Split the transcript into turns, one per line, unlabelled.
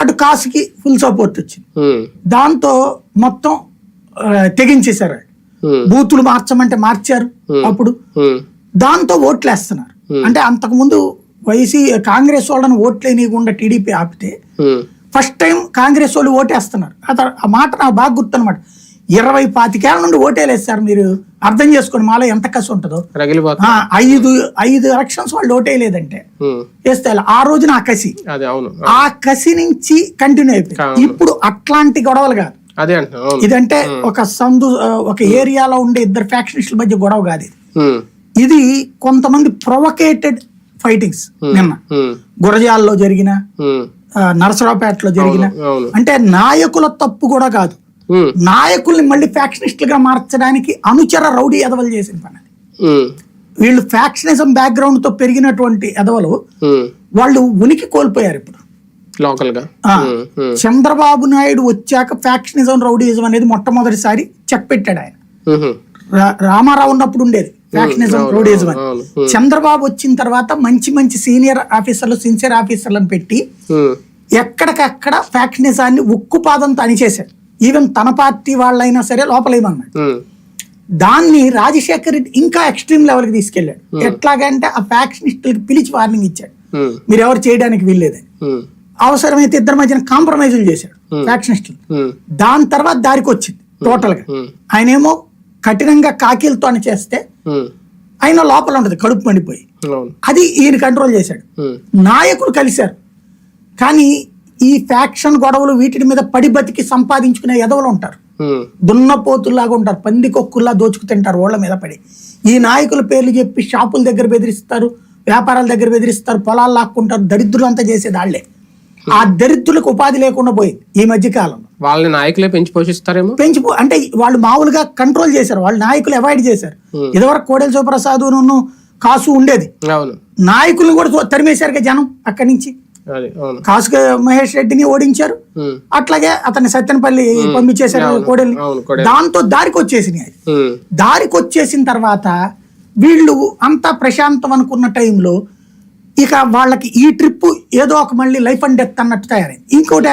అటు కాసుకి full support వచ్చింది. దాంతో మొత్తం తెగించేశారు బూతులు మార్చమంటే మార్చారు అప్పుడు. దాంతో ఓట్లు వేస్తున్నారు అంటే అంతకుముందు వైసీ కాంగ్రెస్ వాళ్ళని ఓట్లు వేయకుండా టీడీపీ ఆపితే ఫస్ట్ టైం కాంగ్రెస్ వాళ్ళు ఓటేస్తున్నారు. ఆ మాట నాకు బాగా గుర్తనమాట ఇరవై పాతికేళ్ళ నుండి ఓటేలేస్తారు మీరు. అర్థం చేసుకోండి మాలో ఎంత కసి ఉంటుందో. ఐదు ఐదు ఎలక్షన్స్ వాళ్ళు ఓటేయలేదంటే. వేస్తే? ఆ రోజున ఆ కసి. ఆ కసి నుంచి కంటిన్యూ అయిపోయింది. ఇప్పుడు అట్లాంటి గొడవలు కాదు. ఇదంటే ఒక సందు ఒక ఏరియాలో ఉండే ఇద్దరు ఫ్యాక్షనిస్టుల మధ్య గొడవ కాదు ఇది. ఇది కొంతమంది ప్రొవకేటెడ్ ఫైటింగ్స్ నిన్న. గురజాల్లో జరిగిన నరసరావుపేటలో జరిగిన. అంటే నాయకుల తప్పు కూడా కాదు. నాయకుల్ని మళ్ళీ ఫ్యాక్షనిస్టులుగా మార్చడానికి అనుచర రౌడీ ఎదవలు చేసిన పని అది. వీళ్ళు ఫ్యాక్షనిజం బ్యాక్గ్రౌండ్తో పెరిగినటువంటి ఎదవలు వాళ్ళు ఉనికి కోల్పోయారు ఇప్పుడు.
లోకల్గా.
ఆ,
ఉమ్, ఉమ్,
చంద్రబాబు నాయుడు వచ్చాక ఫ్యాక్షనిజం రౌడీయిజం అనేది మొట్టమొదటిసారి చెప్పెట్టాడు ఆయన.
ఉమ్,
రా- రామారావు ఉన్నప్పుడు ఉండేది ఫ్యాక్షనిజం రౌడీయిజం అని. చంద్రబాబు వచ్చిన తర్వాత మంచి మంచి సీనియర్ ఆఫీసర్లు సిన్సియర్ ఆఫీసర్లను పెట్టి ఎక్కడికక్కడ ఫ్యాక్షనిజాన్ని ఉక్కుపాదంతో అణిచేశాడు. ఈవెన్ తన పార్టీ వాళ్ళైనా సరే లోపలేమన్నాడు దాన్ని రాజశేఖర్ రెడ్డి ఇంకా ఎక్స్ట్రీమ్ లెవెల్కి తీసుకెళ్ళాడు. ఎట్లాగంటే ఆ ఫ్యాక్షనిస్టులకు పిలిచి వార్నింగ్ ఇచ్చాడు. మీరు ఎవరు చేయడానికి వీల్లేదని. అవసరమైతే ఇద్దరి మధ్యన కాంప్రమైజులు చేశాడు ఫ్యాక్షనిస్టులు. దాని తర్వాత దారికి వచ్చింది
టోటల్గా
ఆయనేమో కఠినంగా కాకీలతో చేస్తే ఆయన లోపల ఉంటది కడుపు మండిపోయి. అది ఈయన కంట్రోల్ చేశాడు. నాయకులు కలిశారు. కానీ ఈ ఫ్యాక్షన్ గొడవలు వీటి మీద పడి బతికి సంపాదించుకునే ఎదవలు ఉంటారు. దున్నపోతుల్లాగా ఉంటారు. పందికొక్కుల్లా దోచుకు తింటారు ఓళ్ళ మీద పడి. ఈ నాయకుల పేర్లు చెప్పి షాపుల దగ్గర బెదిరిస్తారు వ్యాపారాల దగ్గర బెదిరిస్తారు పొలాలు లాక్కుంటారు దరిద్రులు అంతా చేసేది వాళ్ళే ఆ దరిద్రులకు ఉపాధి లేకుండా పోయింది ఈ మధ్య కాలంలో.
వాళ్ళని నాయకులే పెంచి పోషిస్తారేమో?
పెంచి అంటే వాళ్ళు మామూలుగా కంట్రోల్ చేశారు. వాళ్ళు నాయకులు అవాయిడ్ చేశారు. ఇదివరకు కోడెల శివప్రసాద్ కాసు ఉండేది. నాయకులను కూడా తరిమేశారుగా జనం అక్కడి నుంచి.
అది అవును.
కాసు మహేష్ రెడ్డిని ఓడించారు. అట్లాగే అతన్ని సత్యనపల్లి పంపించేశారు కోడెల్ని. దాంతో దారికి వచ్చేసినాయి దారికి వచ్చేసిన తర్వాత వీళ్ళు అంతా ప్రశాంతం అనుకున్న టైంలో ఇక వాళ్ళకి ఈ ట్రిప్ ఏదో ఒక మళ్ళీ లైఫ్ అండ్ డెత్ అన్నట్టు తయారైంది. ఇంకోటి